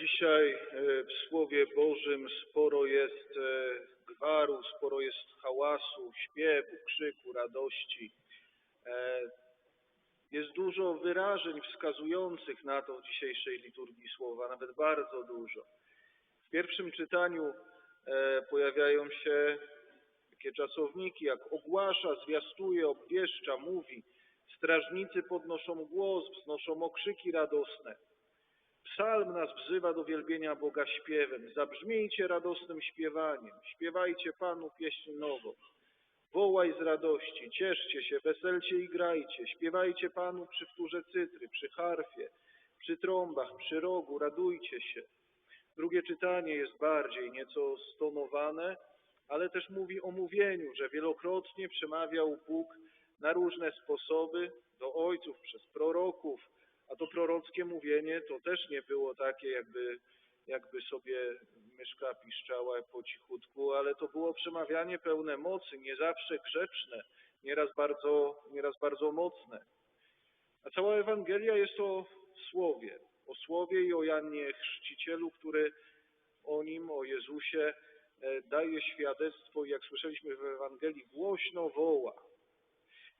Dzisiaj e, w Słowie Bożym sporo jest e, gwaru, sporo jest hałasu, śpiewu, krzyku, radości. E, Jest dużo wyrażeń wskazujących na to w dzisiejszej liturgii Słowa, nawet bardzo dużo. W pierwszym czytaniu pojawiają się takie czasowniki, jak ogłasza, zwiastuje, obwieszcza, mówi. Strażnicy podnoszą głos, wznoszą okrzyki radosne. Psalm nas wzywa do wielbienia Boga śpiewem. Zabrzmijcie radosnym śpiewaniem. Śpiewajcie Panu pieśń nową. Wołaj z radości, cieszcie się, weselcie i grajcie. Śpiewajcie Panu przy wtórze cytry, przy harfie, przy trąbach, przy rogu, radujcie się. Drugie czytanie jest bardziej nieco stonowane, ale też mówi o mówieniu, że wielokrotnie przemawiał Bóg na różne sposoby do ojców przez proroków, a to prorockie mówienie to też nie było takie, jakby, jakby sobie myszka piszczała po cichutku, ale to było przemawianie pełne mocy, nie zawsze grzeczne, nieraz bardzo, nieraz bardzo mocne. A cała Ewangelia jest o Słowie, o Słowie i o Janie Chrzcicielu, który o nim, o Jezusie e, daje świadectwo i jak słyszeliśmy w Ewangelii, głośno woła.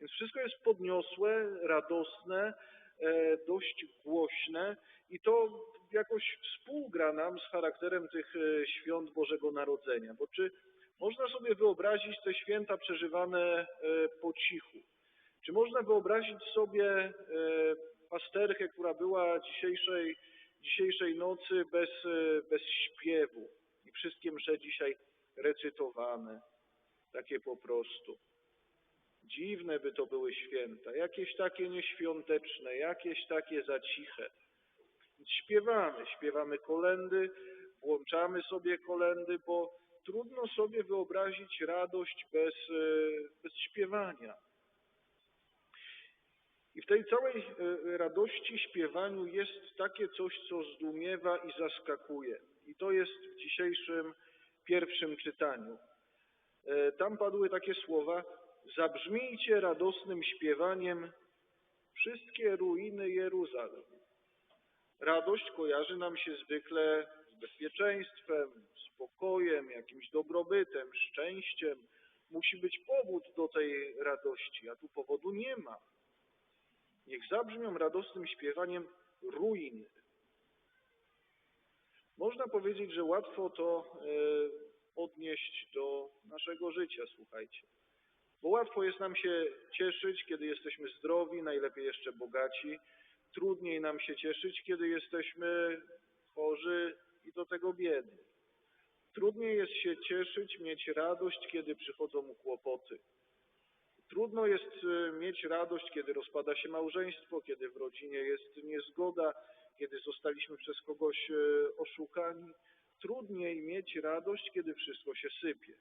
Więc wszystko jest podniosłe, radosne, e, dość głośne i to jakoś współgra nam z charakterem tych e, świąt Bożego Narodzenia. Bo czy można sobie wyobrazić te święta przeżywane e, po cichu? Czy można wyobrazić sobie pasterkę, która była dzisiejszej, dzisiejszej nocy bez, bez śpiewu i wszystkie msze dzisiaj recytowane, takie po prostu? Dziwne by to były święta, jakieś takie nieświąteczne, jakieś takie za ciche. Więc śpiewamy, śpiewamy kolendy, włączamy sobie kolendy, bo trudno sobie wyobrazić radość bez, e, bez śpiewania. I w tej całej e, radości, śpiewaniu jest takie coś, co zdumiewa i zaskakuje. I to jest w dzisiejszym pierwszym czytaniu. E, tam padły takie słowa, Zabrzmijcie radosnym śpiewaniem wszystkie ruiny Jeruzalem. Radość kojarzy nam się zwykle z bezpieczeństwem, spokojem, jakimś dobrobytem, szczęściem. Musi być powód do tej radości, a tu powodu nie ma. Niech zabrzmią radosnym śpiewaniem ruiny. Można powiedzieć, że łatwo to e, odnieść do naszego życia, słuchajcie. Bo łatwo jest nam się cieszyć, kiedy jesteśmy zdrowi, najlepiej jeszcze bogaci. Trudniej nam się cieszyć, kiedy jesteśmy chorzy i do tego biedni. Trudniej jest się cieszyć, mieć radość, kiedy przychodzą kłopoty. Trudno jest e, mieć radość, kiedy rozpada się małżeństwo, kiedy w rodzinie jest niezgoda, kiedy zostaliśmy przez kogoś e, oszukani. Trudniej mieć radość, kiedy wszystko się sypie.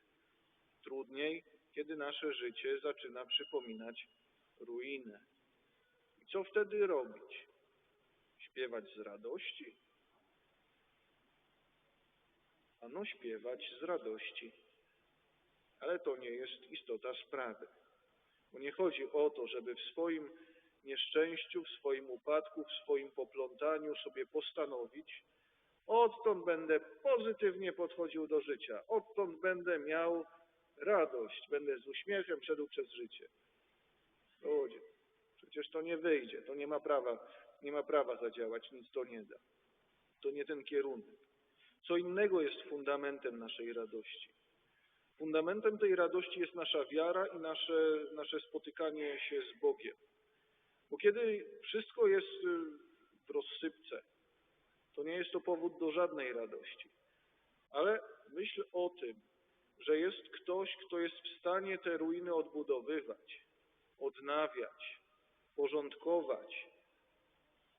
Trudniej kiedy nasze życie zaczyna przypominać ruinę. I co wtedy robić? Śpiewać z radości? Ano śpiewać z radości. Ale to nie jest istota sprawy. Bo nie chodzi o to, żeby w swoim nieszczęściu, w swoim upadku, w swoim poplątaniu sobie postanowić, odtąd będę pozytywnie podchodził do życia, odtąd będę miał radość, będę z uśmiechem szedł przez życie. Ludzie, przecież to nie wyjdzie, to nie ma prawa, nie ma prawa zadziałać, nic to nie da. To nie ten kierunek. Co innego jest fundamentem naszej radości. Fundamentem tej radości jest nasza wiara i nasze, nasze spotykanie się z Bogiem. Bo kiedy wszystko jest y, w rozsypce, to nie jest to powód do żadnej radości. Ale myśl o tym, że jest ktoś, kto jest w stanie te ruiny odbudowywać, odnawiać, porządkować,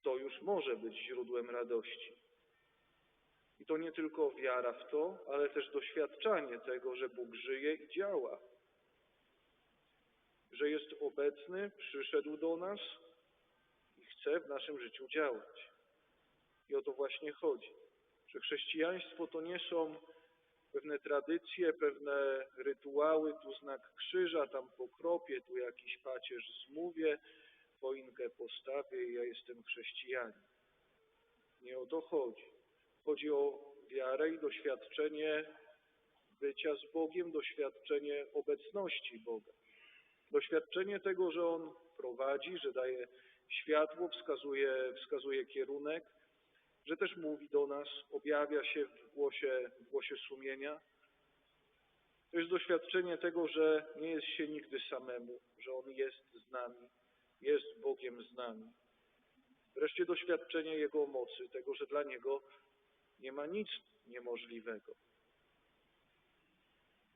to już może być źródłem radości. I to nie tylko wiara w to, ale też doświadczanie tego, że Bóg żyje i działa. Że jest obecny, przyszedł do nas i chce w naszym życiu działać. I o to właśnie chodzi. Że chrześcijaństwo to nie są pewne tradycje, pewne rytuały, tu znak krzyża, tam pokropię, tu jakiś pacierz zmówię, choinkę postawię i ja jestem chrześcijanin. Nie o to chodzi. Chodzi o wiarę i doświadczenie bycia z Bogiem, doświadczenie obecności Boga. Doświadczenie tego, że On prowadzi, że daje światło, wskazuje, wskazuje kierunek, że też mówi do nas, objawia się w głosie, w głosie sumienia. To jest doświadczenie tego, że nie jest się nigdy samemu, że On jest z nami, jest Bogiem z nami. Wreszcie doświadczenie Jego mocy, tego, że dla Niego nie ma nic niemożliwego.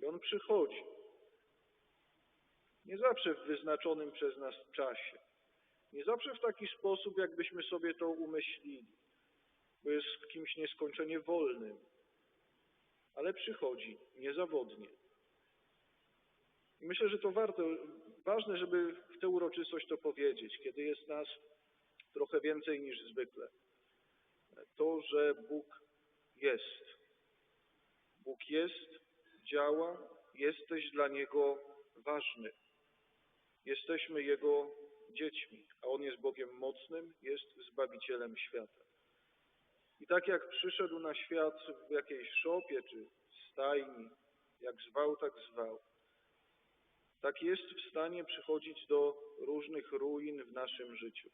I On przychodzi. Nie zawsze w wyznaczonym przez nas czasie. Nie zawsze w taki sposób, jakbyśmy sobie to umyślili, bo jest kimś nieskończenie wolnym, ale przychodzi niezawodnie. I myślę, że to warto, ważne, żeby w tę uroczystość to powiedzieć, kiedy jest nas trochę więcej niż zwykle. To, że Bóg jest. Bóg jest, działa, jesteś dla Niego ważny. Jesteśmy Jego dziećmi, a On jest Bogiem mocnym, jest Zbawicielem świata. I tak jak przyszedł na świat w jakiejś szopie czy stajni, jak zwał, tak zwał, tak jest w stanie przychodzić do różnych ruin w naszym życiu.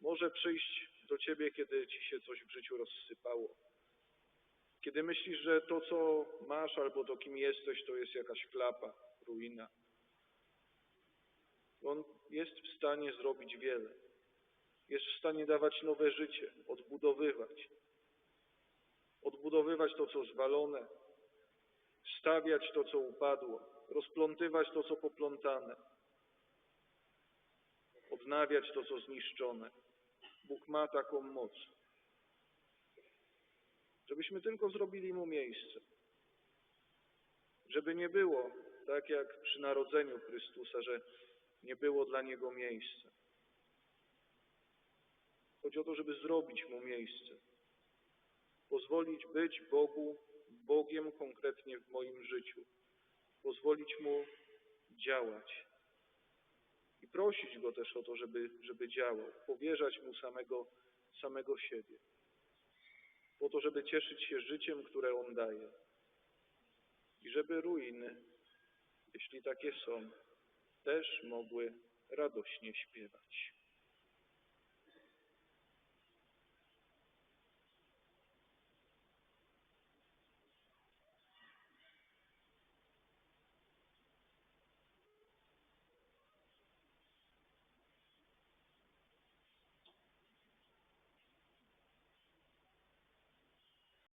Może przyjść do Ciebie, kiedy Ci się coś w życiu rozsypało. Kiedy myślisz, że to, co masz albo to, kim jesteś, to jest jakaś klapa, ruina. On jest w stanie zrobić wiele. Jest w stanie dawać nowe życie, odbudowywać. Odbudowywać to, co zwalone, stawiać to, co upadło, rozplątywać to, co poplątane, odnawiać to, co zniszczone. Bóg ma taką moc. Żebyśmy tylko zrobili Mu miejsce. Żeby nie było tak jak przy narodzeniu Chrystusa, że nie było dla Niego miejsca. Chodzi o to, żeby zrobić Mu miejsce. Pozwolić być Bogu, Bogiem konkretnie w moim życiu. Pozwolić Mu działać. I prosić Go też o to, żeby, żeby działał. Powierzać Mu samego, samego siebie. Po to, żeby cieszyć się życiem, które On daje. I żeby ruiny, jeśli takie są, też mogły radośnie śpiewać.